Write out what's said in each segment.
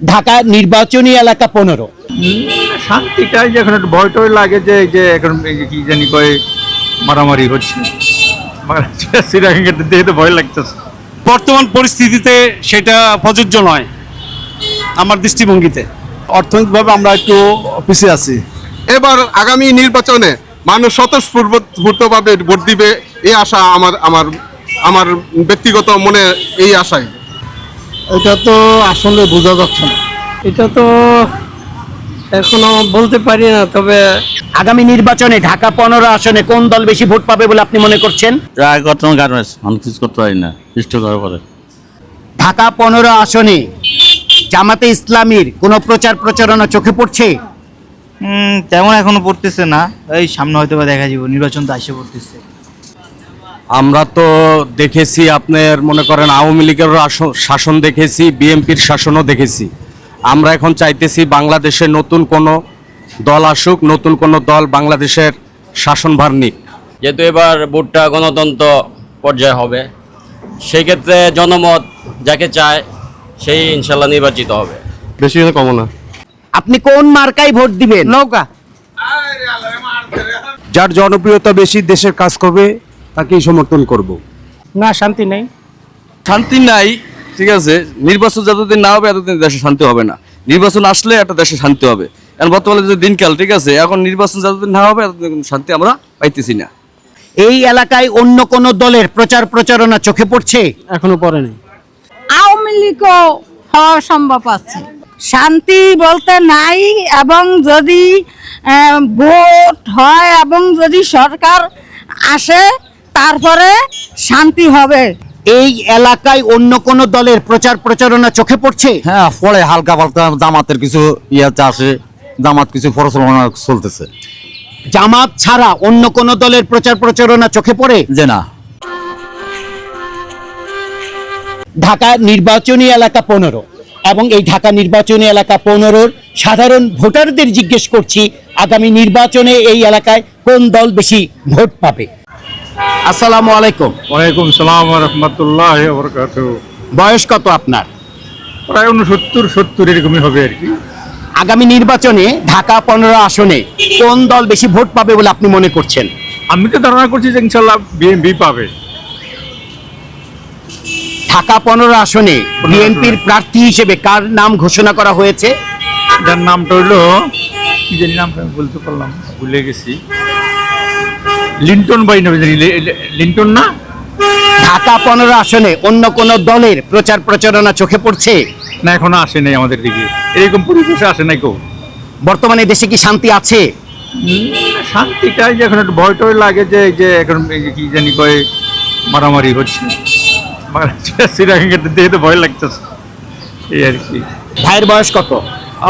ঢাকা নির্বাচনী এলাকা পনেরো। শান্তিটাই যে এখন একটু ভয় টয় লাগে যে যে এখন এই যে কি জানি কয় মারামারি হচ্ছে। দেখে তো ভয় লাগতেছে। বর্তমান পরিস্থিতিতে সেটা প্রযোজ্য নয় আমার দৃষ্টিভঙ্গিতে। অর্থনৈতিকভাবে আমরা একটু পিছিয়ে আছি। এবার আগামী নির্বাচনে মানুষ স্বতঃস্ফূর্তভাবে ভোট দিবে এই আশা আমার আমার আমার ব্যক্তিগত মনে এই আশাই। এটা তো আসলে বোঝা যাচ্ছে না। এটা তো এখনও বলতে পারি না তবে আগামী নির্বাচনে ঢাকা পনেরো আসনে কোন দল বেশি ভোট পাবে বলে আপনি মনে করছেন? রায় কত গার্মেন্টস আমি কিছু করতে পারি না ইষ্ট করার পরে। ঢাকা পনেরো আসনে জামাতে ইসলামীর কোনো প্রচার প্রচারণা চোখে পড়ছে? তেমন এখনও পড়তেছে না এই সামনে হয়তো বা দেখা যাব নির্বাচন তো আসে পড়তেছে। আমরা তো দেখেছি আপনার মনে করেন আওয়ামী লীগের আস- শাসন দেখেছি বিএনপির শাসনও দেখেছি। আমরা এখন চাইতেছি বাংলাদেশে নতুন কোনো দল আসুক নতুন কোনো দল বাংলাদেশের শাসনভার নিক। যেহেতু এবার ভোটটা গণতন্ত্র পর্যায়ে হবে সেই ক্ষেত্রে জনমত যাকে চায় সেই ইনশাল্লাহ নির্বাচিত হবে। বেশি কম না। আপনি কোন মার্কায় ভোট দিবেন? নৌকা। যার জনপ্রিয়তা বেশি দেশের কাজ করবে তাকেই সমর্থন করব। না শান্তি নেই। শান্তি নাই ঠিক আছে? নির্বাচন যতদিন না হবে এতদিন দেশে শান্তি হবে না। নির্বাচন আসলে একটা দেশে শান্তি হবে। এখন বর্তমানে যে দিনকাল ঠিক আছে? এখন নির্বাচন যতদিন না হবে এতদিন শান্তি আমরা পাইতেছি না। এই এলাকায় অন্য কোন দলের প্রচার প্রচারণা চোখে পড়ছে? এখনও পরে নেই। আওয়ামী লীগও হওয়া সম্ভব আছে। শান্তি বলতে নাই এবং যদি আহ, ভোট হয় এবং যদি সরকার আসে তারপরে শান্তি হবে। এই এলাকায় অন্য কোন দলের প্রচার প্রচারণা চোখে পড়ছে? হ্যাঁ পরে হালকা পাল্টা জামাতের কিছু ইয়াতে আছে জামাত কিছু প্রচারণা চলতেছে। জামাত ছাড়া অন্য কোন দলের প্রচার প্রচারণা চোখে পড়ে? যে না। ঢাকা নির্বাচনী এলাকা পনেরো এবং এই ঢাকা নির্বাচনী এলাকা পনেরোর সাধারণ ভোটারদের জিজ্ঞেস করছি আগামী নির্বাচনে এই এলাকায় কোন দল বেশি ভোট পাবে? আসসালামু আলাইকুম। ওয়ালাইকুম সালাম রহমতুল্লাহ বরকাত বয়স কত আপনার? প্রায় উনসত্তর সত্তর এরকমই হবে আর কি। আগামী নির্বাচনে ঢাকা পনেরো আসনে কোন দল বেশি ভোট পাবে বলে আপনি মনে করছেন? আমি তো ধারণা করছি যে ইনশাল্লাহ বিএনপি পাবে। ঢাকা পনেরো আসনে বিএনপির প্রার্থী হিসেবে কার নাম ঘোষণা করা হয়েছে? যার নামটা হইল কি জানি নামটা আমি বলতে পারলাম ভুলে গেছি। লিন্টন বাই লিন্টন না? ঢাকা পনেরো আসনে অন্য কোন দলের প্রচার প্রচারণা চোখে পড়ছে? না এখনও আসে নাই আমাদের দিকে। এরকম পরিবেশে আসে নাই কেউ বর্তমানে দেশে কি শান্তি আছে? শান্তিটাই যে এখন একটু ভয় টয় লাগে যে যে এখন কি জানি কয় মারামারি হচ্ছে। দেখে তো ভয় লাগতেছে। এই আর কি। ভাইয়ের বয়স কত?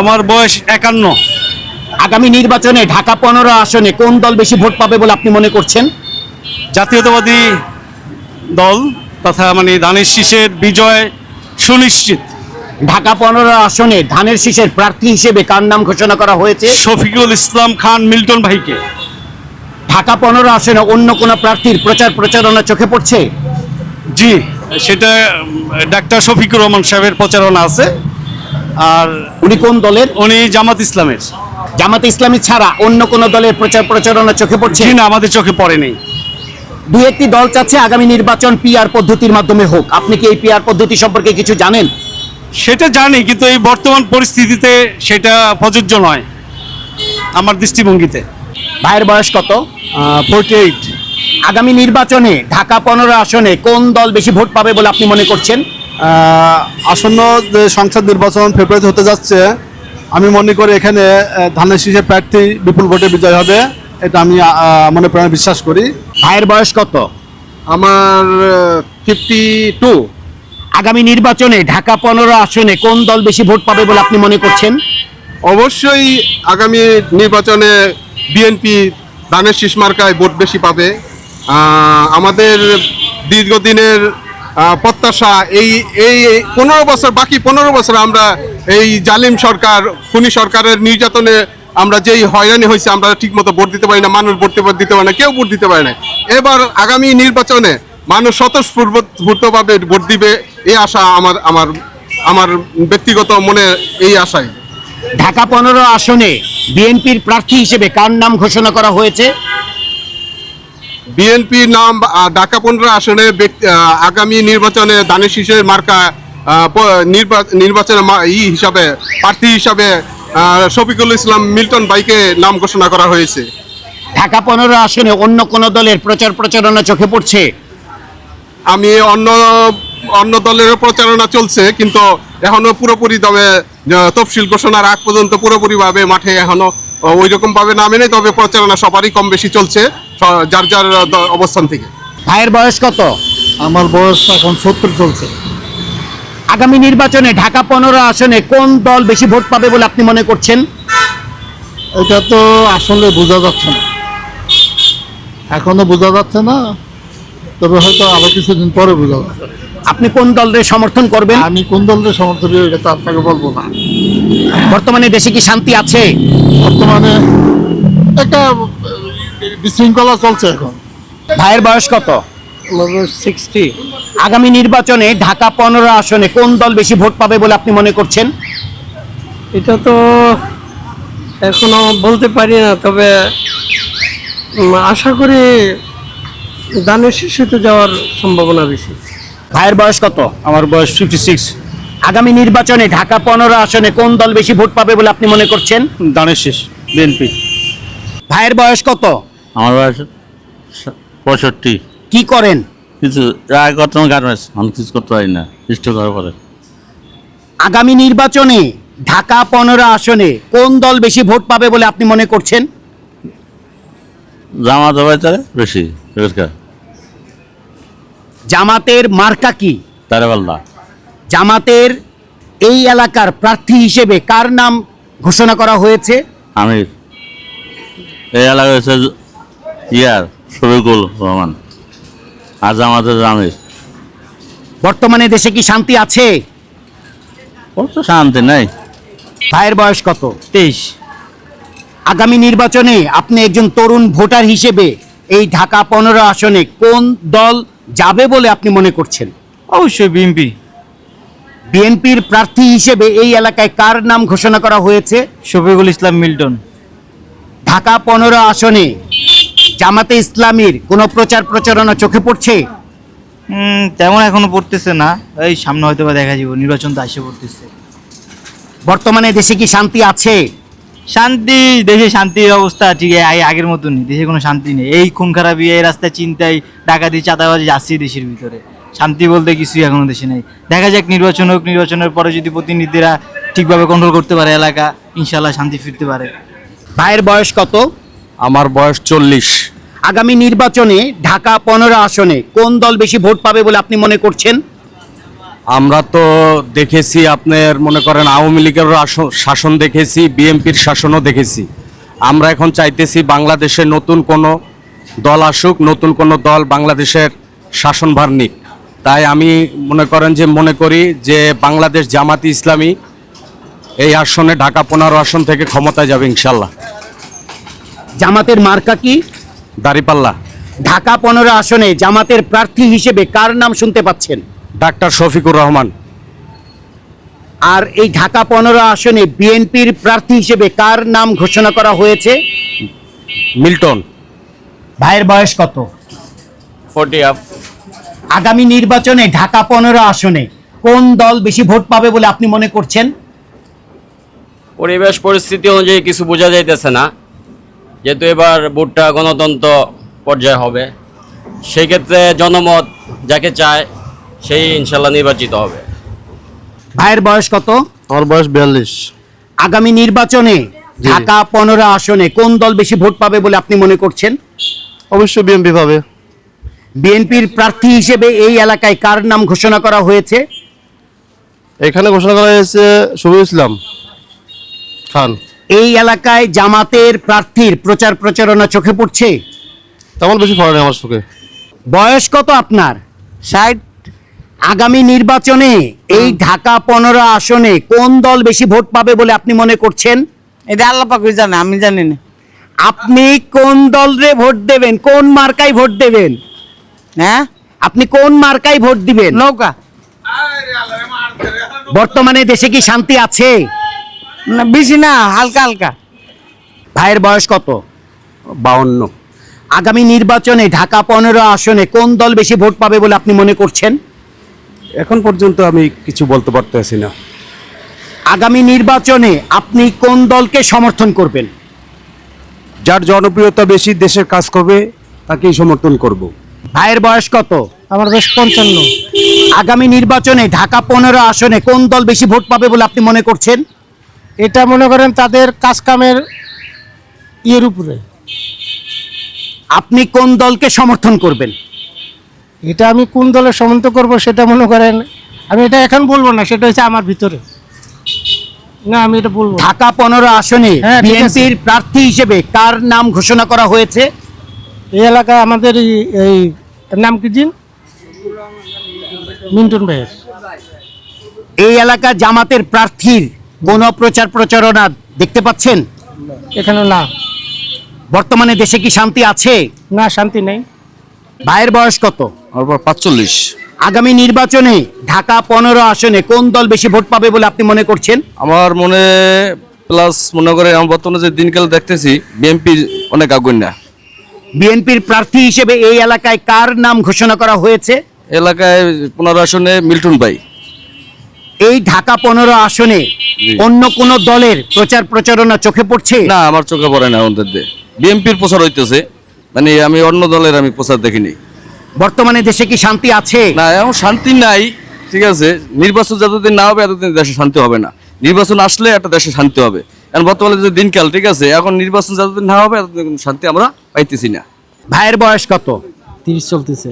আমার বয়স একান্ন। আগামী নির্বাচনে ঢাকা পনেরো আসনে কোন দল বেশি ভোট পাবে বলে আপনি মনে করছেন? জাতীয়তাবাদী দল তথা মানে ধানের শীষের বিজয় সুনিশ্চিত। ঢাকা পনেরো আসনে ধানের শীষের প্রার্থী হিসেবে কার নাম ঘোষণা করা হয়েছে? শফিকুল ইসলাম খান মিল্টন ভাইকে। ঢাকা পনেরো আসনে অন্য কোন প্রার্থীর প্রচার প্রচারণা চোখে পড়ছে? জি সেটা ডাক্তার শফিকুর রহমান সাহেবের প্রচারণা আছে। আর উনি কোন দলের? উনি জামাত ইসলামের। জামাতে ইসলামী ছাড়া অন্য কোন দলের প্রচার প্রচারণা চোখে পড়ছে? না আমাদের চোখে পড়ে নেই। দু একটি দল চাচ্ছে আগামী নির্বাচন পিআর পদ্ধতির মাধ্যমে হোক। আপনি কি এই পিআর পদ্ধতি সম্পর্কে কিছু জানেন? সেটা জানি কিন্তু এই বর্তমান পরিস্থিতিতে সেটা প্রযোজ্য নয় আমার দৃষ্টিভঙ্গিতে। ভাইয়ের বয়স কত? ফোরটি এইট আগামী নির্বাচনে ঢাকা পনেরো আসনে কোন দল বেশি ভোট পাবে বলে আপনি মনে করছেন? আসন্ন যে সংসদ নির্বাচন ফেব্রুয়ারিতে হতে যাচ্ছে আমি মনে করি এখানে ধানের শীষের প্রার্থী বিপুল ভোটে বিজয় হবে এটা আমি মনে প্রাণে বিশ্বাস করি। ভাইয়ের বয়স কত? আমার ফিফটি টু আগামী নির্বাচনে ঢাকা পনেরো আসনে কোন দল বেশি ভোট পাবে বলে আপনি মনে করছেন? অবশ্যই আগামী নির্বাচনে বিএনপি ধানের শীষ মার্কায় ভোট বেশি পাবে। আমাদের দীর্ঘদিনের প্রত্যাশা, এই এই পনেরো বছর, বাকি পনেরো বছর আমরা এই জালিম সরকার, খুনি সরকারের নির্যাতনে আমরা যেই হয়রানি হয়েছে, আমরা ঠিকমতো ভোট দিতে পারি না, মানুষ ভোট দিতে- পারে না, কেউ ভোট দিতে পারে না। এবার আগামী নির্বাচনে মানুষ স্বতঃস্ফূর্তভাবে ভোট দিবে, এই আশা আমার আমার আমার ব্যক্তিগত মনে এই আশাই। ঢাকা পনেরো আসনে বিএনপির প্রার্থী হিসেবে কার নাম ঘোষণা করা হয়েছে? বিএনপি নাম ঢাকা পনেরো আসনে আগামী নির্বাচনে দানের শীষের মার্কা নির্বাচনে ই হিসাবে প্রার্থী হিসাবে শফিকুল ইসলাম মিল্টন বাইকে নাম ঘোষণা করা হয়েছে। ঢাকা পনেরো আসনে অন্য কোন দলের প্রচার প্রচারণা চোখে পড়ছে? আমি অন্য অন্য দলের প্রচারণা চলছে কিন্তু এখনও পুরোপুরি তবে তফসিল ঘোষণার আগ পর্যন্ত পুরোপুরিভাবে মাঠে এখনও ওই রকম ভাবে নামে নেই তবে প্রচারণা সবারই কম বেশি চলছে। যার যার অবস্থান থেকে। ভাইয়ের বয়স কত? আমার বয়স এখন সত্তর চলছে। আগামী নির্বাচনে ঢাকা পনেরো আসনে কোন দল বেশি ভোট পাবে বলে আপনি মনে করছেন? এটা তো আসলে বোঝা যাচ্ছে না। এখনও বোঝা যাচ্ছে না তবে হয়তো আরও কিছুদিন পরে বোঝা যাবে। আপনি কোন দলের সমর্থন করবেন? আমি কোন দলের সমর্থন করি এটা তো আপনাকে বলব না। বর্তমানে দেশে কি শান্তি আছে? বর্তমানে একটা বিশৃঙ্খলা চলছে এখন। ভাইয়ের বয়স কত? সিক্সটি আগামী নির্বাচনে ঢাকা পনেরো আসনে কোন দল বেশি ভোট পাবে বলে আপনি মনে করছেন? এটা তো এখনও বলতে পারি না তবে আশা করি দানের শিশুতে যাওয়ার সম্ভাবনা বেশি। ভাইয়ের বয়স কত? আমার বয়স ফিফটি সিক্স আগামী নির্বাচনে ঢাকা পনেরো আসনে কোন দল বেশি ভোট পাবে বলে আপনি মনে করছেন? দানের শেষ বিএনপি। ভাইয়ের বয়স কত? আমার বয়স পঁয়ষট্টি। কি করেন? কিছু আগে করতাম গার্মেন্টস আমি কিছু করতে পারি না। ইষ্ট করার পরে। আগামী নির্বাচনে ঢাকা পনেরো আসনে কোন দল বেশি ভোট পাবে বলে আপনি মনে করছেন? জামা দেওয়া তারে বেশি জামাতের মার্কা কি? তারে পাল্লা জামাতের এই এলাকার প্রার্থী হিসেবে কার নাম ঘোষণা করা হয়েছে? আমির। এই এলাকা ইয়ার শফিকুল রহমান আজ আমাদের আমির বর্তমানে দেশে কি শান্তি আছে? ওর তো শান্তি নাই। ভাইয়ের বয়স কত? তেইশ। আগামী নির্বাচনে আপনি একজন তরুণ ভোটার হিসেবে এই ঢাকা পনেরো আসনে কোন দল যাবে বলে আপনি মনে করছেন? অবশ্যই বিএনপি। বিএনপির প্রার্থী হিসেবে এই এলাকায় কার নাম ঘোষণা করা হয়েছে? শফিকুল ইসলাম মিল্টন। ঢাকা পনেরো আসনে জামাতে ইসলামীর কোনো প্রচার প্রচারণা চোখে পড়ছে? তেমন এখনও পড়তেছে না। এই সামনে হয়তো বা দেখা যাব নির্বাচন তো আসে পড়তেছে। বর্তমানে দেশে কি শান্তি আছে? শান্তি দেশে শান্তির অবস্থা ঠিক আছে আগের মতনই। দেশে কোনো শান্তি নেই। এই খুন খারাপি এই রাস্তায় চিন্তায় ডাকাতি চাঁদাবাজি যাচ্ছি দেশের ভিতরে। শান্তি বলতে কিছুই এখনও দেশে নেই। দেখা যাক নির্বাচন হোক নির্বাচনের পরে যদি প্রতিনিধিরা ঠিকভাবে কন্ট্রোল করতে পারে এলাকা ইনশাল্লাহ শান্তি ফিরতে পারে। ভাইয়ের বয়স কত? আমার বয়স চল্লিশ। আগামী নির্বাচনে ঢাকা পনেরো আসনে কোন দল বেশি ভোট পাবে বলে আপনি মনে করছেন? আমরা তো দেখেছি আপনার মনে করেন আওয়ামী লীগের শাসন দেখেছি বিএনপির শাসনও দেখেছি। আমরা এখন চাইতেছি বাংলাদেশে নতুন কোনো দল আসুক নতুন কোনো দল বাংলাদেশের শাসনভার নিক। তাই আমি মনে করেন যে মনে করি যে বাংলাদেশ জামাতি ইসলামী এই আসনে ঢাকা পনেরো আসন থেকে ক্ষমতায় যাবে ইনশাল্লাহ। জামাতের মার্কা কি? দাঁড়িপাল্লা। ঢাকা পনেরো আসনে জামাতের প্রার্থী হিসেবে কার নাম শুনতে পাচ্ছেন? ডাক্তার শফিকুর রহমান। আর এই ঢাকা পনেরো আসনে বিএনপির প্রার্থী হিসেবে কার নাম ঘোষণা করা হয়েছে? মিল্টন। ভাইয়ের বয়স কত? ফোর্টি আপ আগামী নির্বাচনে ঢাকা পনেরো আসনে কোন দল বেশি ভোট পাবে বলে আপনি মনে করছেন? পরিবেশ পরিস্থিতি অনুযায়ী কিছু বোঝা যাইতেছে না। যেহেতু এবার ভোটটা গণতন্ত্র পর্যায়ে হবে সেই ক্ষেত্রে জনমত যাকে চায় সেই ইনশাল্লাহ নির্বাচিত হবে। ভাইয়ের বয়স কত? আমার বয়স বিয়াল্লিশ। আগামী নির্বাচনে ঢাকা পনেরো আসনে কোন দল বেশি ভোট পাবে বলে আপনি মনে করছেন? অবশ্যই বিএমপি পাবে। বিএনপির প্রার্থী হিসেবে এই এলাকায় কার নাম ঘোষণা করা হয়েছে? এখানে ঘোষণা করা হয়েছে শফিকুল ইসলাম খান। এই এলাকায় জামাতের প্রার্থীর প্রচার প্রচারণা চোখে পড়ছে? তেমন বেশি পড়ে আমার চোখে। বয়স কত আপনার? ষাট। আগামী নির্বাচনে এই ঢাকা পনেরো আসনে কোন দল বেশি ভোট পাবে বলে আপনি মনে করছেন? এটা আল্লাহ পাক জানে আমি জানি না। আপনি কোন দলরে ভোট দেবেন? কোন মার্কায় ভোট দেবেন? হ্যাঁ? আপনি কোন মার্কায় ভোট দিবেন? নৌকা। বর্তমানে দেশে কি শান্তি আছে? না বেশি না হালকা হালকা। ভাইয়ের বয়স কত? বাউন্ন। আগামী নির্বাচনে ঢাকা পনেরো আসনে কোন দল বেশি ভোট পাবে বলে আপনি মনে করছেন? এখন পর্যন্ত আমি কিছু বলতে পারতেছি না। আগামী নির্বাচনে আপনি কোন দলকে সমর্থন করবেন? যার জনপ্রিয়তা বেশি দেশের কাজ করবে তাকেই সমর্থন করব। ভাইয়ের বয়স কত? আমার বেশ পঞ্চান্ন। আগামী নির্বাচনে ঢাকা পনেরো আসনে কোন দল বেশি ভোট পাবে বলে আপনি মনে করছেন? এটা মনে করেন তাদের কাজ কামের ইয়ের উপরে। আপনি কোন দলকে সমর্থন করবেন? এটা আমি কোন দলের সমন্ত করব সেটা মনে করেন আমি এটা এখন বলব না সেটা হচ্ছে আমার ভিতরে। না আমি এটা বলব। ঢাকা পনেরো আসনে হ্যাঁ, ঠিক আছে। বিএনপির প্রার্থী হিসেবে কার নাম ঘোষণা করা হয়েছে? এই এলাকায় আমাদের এই- এই নাম কি জিন? মিন্টন ভাইয়ের। এই এলাকা জামাতের প্রার্থীর কোন প্রচার প্রচারণা দেখতে পাচ্ছেন? এখানে না। বর্তমানে দেশে কি শান্তি আছে? না শান্তি নেই। ভাইয়ের বয়স কত? পাঁচচল্লিশ। আগামী নির্বাচনে ঢাকা পনেরো আসনে কোন দল বেশি ভোট পাবে বলে আপনি মনে করছেন? আমার মনে প্লাস মনে করে আমার বর্তমানে যে দিনকাল দেখতেছি বিএনপির অনেক আগুন না বিএনপির প্রার্থী হিসেবে এই এলাকায় কার নাম ঘোষণা করা হয়েছে? এলাকায় পনেরো আসনে মিল্টন ভাই। এই ঢাকা পনেরো আসনে অন্য কোন দলের প্রচার প্রচারণা চোখে পড়ছে? না আমার চোখে পড়ে না আমাদের বিএনপির প্রচার হইতেছে। মানে আমি অন্য দলের আমি প্রচার দেখিনি। বর্তমানে দেশে কি শান্তি আছে? না এখন শান্তি নাই ঠিক আছে? নির্বাচন যতদিন না হবে এতদিন দেশে শান্তি হবে না। নির্বাচন আসলে একটা দেশে শান্তি হবে। এখন বর্তমানে যে দিনকাল ঠিক আছে? এখন নির্বাচন যতদিন না হবে এতদিন শান্তি আমরা পাইতেছি না। ভাইয়ের বয়স কত? তিরিশ চলতেছে।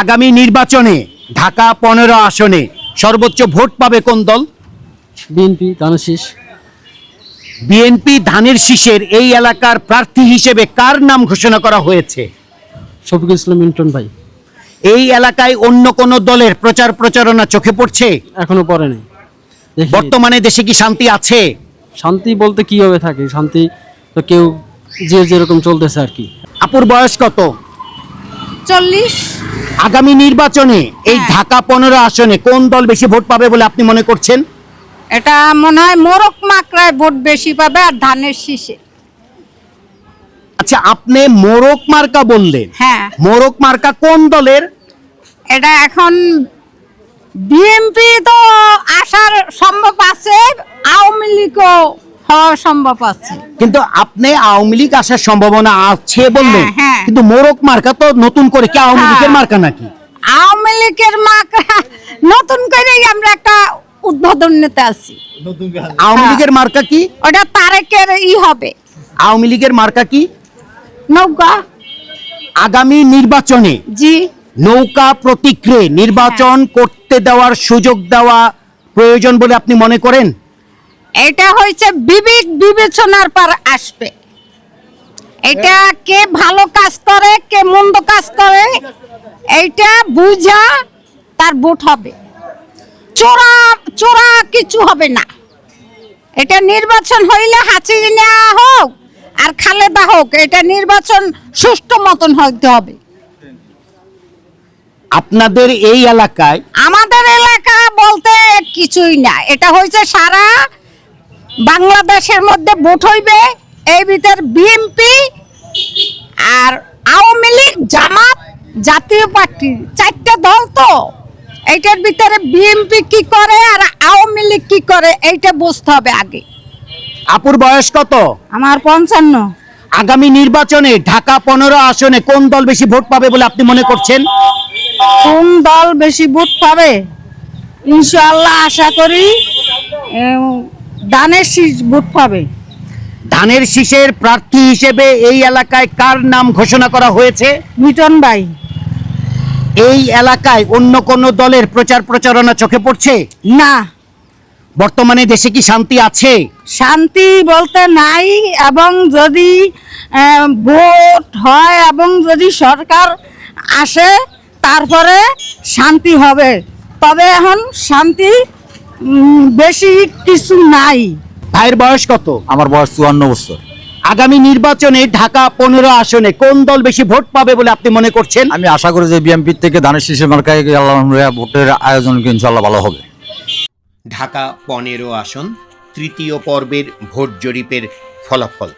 আগামী নির্বাচনে ঢাকা পনেরো আসনে সর্বোচ্চ ভোট পাবে কোন দল? বিএনপি দানশীষ বিএনপি ধানের শীষের এই এলাকার প্রার্থী হিসেবে কার নাম ঘোষণা করা হয়েছে? শফিকুল ইসলাম মিন্টন ভাই। এই এলাকায় অন্য কোন দলের প্রচার প্রচারণা চোখে পড়ছে? এখনও পরে নেই বর্তমানে দেশে কি শান্তি আছে? শান্তি বলতে কীভাবে থাকে? শান্তি তো কেউ যে যেরকম চলতেছে আর কি। আপুর বয়স কত? চল্লিশ। আগামী নির্বাচনে এই হ্যাঁ। ঢাকা পনেরো আসনে কোন দল বেশি ভোট পাবে বলে আপনি মনে করছেন? এটা মনে হয় মোরক মাকড়ায় ভোট বেশি পাবে আর ধানের শীষে। আচ্ছা আপনি মোরক মার্কা বললেন। হ্যাঁ। মোরক মার্কা কোন দলের? এটা এখন বিএমপি তো আসার সম্ভব আছে আওয়ামী লীগও হওয়ার সম্ভব আছে। কিন্তু আপনি আওয়ামী লীগ আসার সম্ভাবনা আছে বললেন হ্যাঁ, হ্যাঁ। কিন্তু মোরক মার্কা তো নতুন করে কি আওয়ামী হ্যাঁ। লীগের মার্কা নাকি? আওয়ামী লীগের মাকড়া নতুন করেই আমরা একটা উদ্বোধন নিতে আছি। আওয়ামী হ্যাঁ। লীগের মার্কা কি? ওটা তারেকের ই হবে। আওয়ামী লীগের মার্কা কি? নৌকা। আগামী নির্বাচনে জি। নৌকা প্রতিক্রে নির্বাচন হ্যাঁ। করতে দেওয়ার সুযোগ দেওয়া প্রয়োজন বলে আপনি মনে করেন? এটা হয়েছে বিবেক বিবেচনার পর আসবে। এটা কে ভালো কাজ করে কে মন্দ কাজ করে এইটা বুঝা তার ভোট হবে। চোরা চোরা কিছু হবে না। এটা নির্বাচন হইলে হাসিনা হোক আর খালেদা হোক এটা নির্বাচন সুষ্ঠু মতন হইতে হবে। আপনাদের এই এলাকায় আমাদের এলাকা বলতে কিছুই না। এটা হয়েছে সারা বাংলাদেশের মধ্যে ভোট হইবে এই ভিতর বিএনপি আর আওয়ামী লীগ জামাত জাতীয় পার্টি চারটা দল তো। এইটার ভিতরে বিএনপি কি করে আর আওয়ামী লীগ কি করে এইটা বুঝতে হবে আগে। আপুর বয়স কত? আমার পঞ্চান্ন। আগামী নির্বাচনে ঢাকা পনেরো আসনে কোন দল বেশি ভোট পাবে বলে আপনি মনে করছেন? কোন দল বেশি ভোট পাবে? ইনশাল্লাহ আশা করি দানের শীষ ভোট পাবে। ধানের শীষের প্রার্থী হিসেবে এই এলাকায় কার নাম ঘোষণা করা হয়েছে? মিটন ভাই। এই এলাকায় অন্য কোন দলের প্রচার প্রচারণা চোখে পড়ছে? না। বর্তমানে দেশে কি শান্তি আছে? শান্তি বলতে নাই এবং যদি আহ, ভোট হয় এবং যদি সরকার আসে তারপরে শান্তি হবে। তবে এখন শান্তি বেশি কিছু নাই। ভাইয়ের বয়স কত? আমার বয়স চুয়ান্ন বছর। আগামী নির্বাচনে ঢাকা পনেরো আসনে কোন দল বেশি ভোট পাবে বলে আপনি মনে করছেন? আমি আশা করি যে বিএমপির থেকে ধানের শীষের মার্কায় আল্লাহ ভোটের আয়োজন ইনশাল্লাহ ভালো হবে। ঢাকা পনেরো আসন তৃতীয় পর্বের ভোট জরিপের ফলাফল।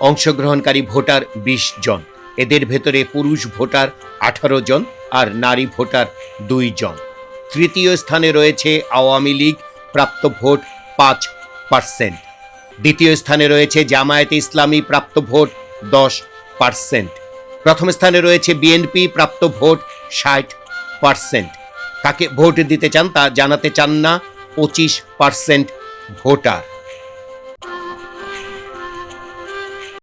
অংশগ্রহণকারী ভোটার বিশ জন এদের ভেতরে পুরুষ ভোটার আঠারো জন আর নারী ভোটার দুই জন। তৃতীয় স্থানে রয়েছে আওয়ামী লীগ প্রাপ্ত ভোট পাঁচ পার্সেন্ট দ্বিতীয় স্থানে রয়েছে জামায়াত ইসলামী প্রাপ্ত ভোট দশ পার্সেন্ট প্রথম স্থানে রয়েছে বিএনপি প্রাপ্ত ভোট ষাট পার্সেন্ট কাকে ভোট দিতে চান তা জানাতে চান না পঁচিশ পার্সেন্ট ভোটার।